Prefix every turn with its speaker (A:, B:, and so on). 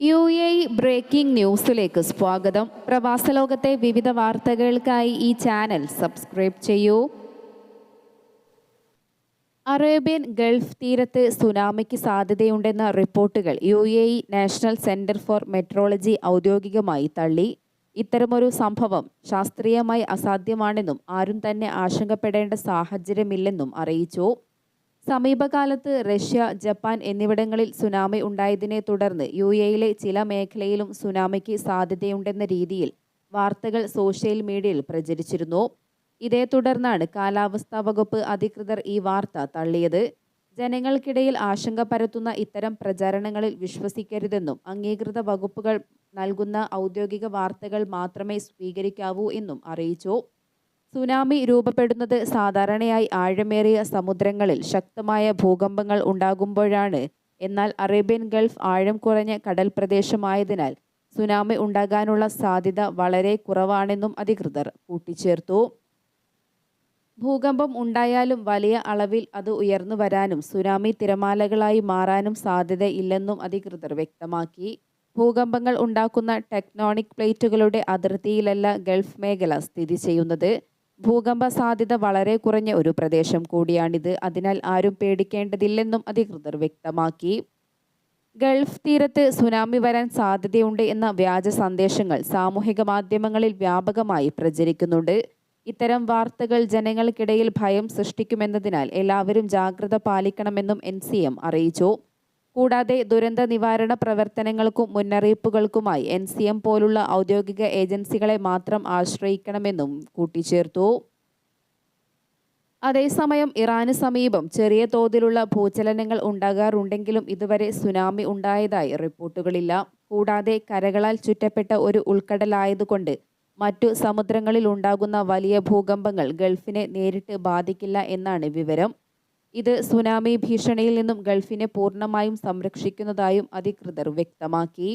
A: U A breaking ന്യൂസിലേക്ക് സ്വാഗതം. പ്രവാസ ലോകത്തെ വിവിധ വാർത്തകൾക്കായി ഈ ചാനൽ സബ്സ്ക്രൈബ് ചെയ്യൂ. അറേബ്യൻ ഗൾഫ് തീരത്ത് സുനാമിക്ക് സാധ്യതയുണ്ടെന്ന റിപ്പോർട്ടുകൾ U A E national centre for meteorology ഔദ്യോഗികമായി തള്ളി. ഇത്തരമൊരു സംഭവം ശാസ്ത്രീയമായി അസാധ്യമാണെന്നും ആരും തന്നെ ആശങ്കപ്പെടേണ്ട സാഹചര്യമില്ലെന്നും അറിയിച്ചു. സമീപകാലത്ത് റഷ്യ ജപ്പാൻ എന്നിവിടങ്ങളിൽ സുനാമി ഉണ്ടായതിനെ തുടർന്ന് യു എയിലെ ചില മേഖലയിലും സുനാമിക്ക് സാധ്യതയുണ്ടെന്ന രീതിയിൽ വാർത്തകൾ സോഷ്യൽ മീഡിയയിൽ പ്രചരിച്ചിരുന്നു. ഇതേ തുടർന്നാണ് കാലാവസ്ഥാ വകുപ്പ് അധികൃതർ ഈ വാർത്ത തള്ളിയത്. ജനങ്ങൾക്കിടയിൽ ആശങ്ക പരത്തുന്ന ഇത്തരം പ്രചാരണങ്ങളിൽ വിശ്വസിക്കരുതെന്നും അംഗീകൃത വകുപ്പുകൾ നൽകുന്ന ഔദ്യോഗിക വാർത്തകൾ മാത്രമേ സ്വീകരിക്കാവൂ എന്നും അറിയിച്ചു. സുനാമി രൂപപ്പെടുന്നത് സാധാരണയായി ആഴമേറിയ സമുദ്രങ്ങളിൽ ശക്തമായ ഭൂകമ്പങ്ങൾ ഉണ്ടാകുമ്പോഴാണ്. എന്നാൽ അറേബ്യൻ ഗൾഫ് ആഴം കുറഞ്ഞ കടൽ പ്രദേശമായതിനാൽ സുനാമി ഉണ്ടാകാനുള്ള സാധ്യത വളരെ കുറവാണെന്നും അധികൃതർ കൂട്ടിച്ചേർത്തു. ഭൂകമ്പം ഉണ്ടായാലും വലിയ അളവിൽ അത് ഉയർന്നു വരാനും സുനാമി തിരമാലകളായി മാറാനും സാധ്യതയില്ലെന്നും അധികൃതർ വ്യക്തമാക്കി. ഭൂകമ്പങ്ങൾ ഉണ്ടാക്കുന്ന ടെക്നോണിക് പ്ലേറ്റുകളുടെ അതിർത്തിയിലല്ല ഗൾഫ് മേഖല സ്ഥിതി ചെയ്യുന്നത്. ഭൂകമ്പ സാധ്യത വളരെ കുറഞ്ഞ ഒരു പ്രദേശം കൂടിയാണിത്. അതിനാൽ ആരും പേടിക്കേണ്ടതില്ലെന്നും അധികൃതർ വ്യക്തമാക്കി. ഗൾഫ് തീരത്ത് സുനാമി വരാൻ സാധ്യതയുണ്ട് എന്ന വ്യാജ സന്ദേശങ്ങൾ സാമൂഹിക മാധ്യമങ്ങളിൽ വ്യാപകമായി പ്രചരിക്കുന്നുണ്ട്. ഇത്തരം വാർത്തകൾ ജനങ്ങൾക്കിടയിൽ ഭയം സൃഷ്ടിക്കുമെന്നതിനാൽ എല്ലാവരും ജാഗ്രത പാലിക്കണമെന്നും എൻ അറിയിച്ചു. കൂടാതെ ദുരന്ത നിവാരണ പ്രവർത്തനങ്ങൾക്കും മുന്നറിയിപ്പുകൾക്കുമായി എൻ സി എം പോലുള്ള ഔദ്യോഗിക ഏജൻസികളെ മാത്രം ആശ്രയിക്കണമെന്നും കൂട്ടിച്ചേർത്തു. അതേസമയം ഇറാന് സമീപം ചെറിയ തോതിലുള്ള ഭൂചലനങ്ങൾ ഉണ്ടാകാറുണ്ടെങ്കിലും ഇതുവരെ സുനാമി ഉണ്ടായതായി റിപ്പോർട്ടുകളില്ല. കൂടാതെ കരകളാൽ ചുറ്റപ്പെട്ട ഒരു ഉൾക്കടലായതുകൊണ്ട് മറ്റു സമുദ്രങ്ങളിൽ ഉണ്ടാകുന്ന വലിയ ഭൂകമ്പങ്ങൾ ഗൾഫിനെ നേരിട്ട് ബാധിക്കില്ല എന്നാണ് വിവരം. ഇത് സുനാമി ഭീഷണിയിൽ നിന്നും ഗൾഫിനെ പൂർണമായും സംരക്ഷിക്കുന്നതായും അധികൃതർ വ്യക്തമാക്കി.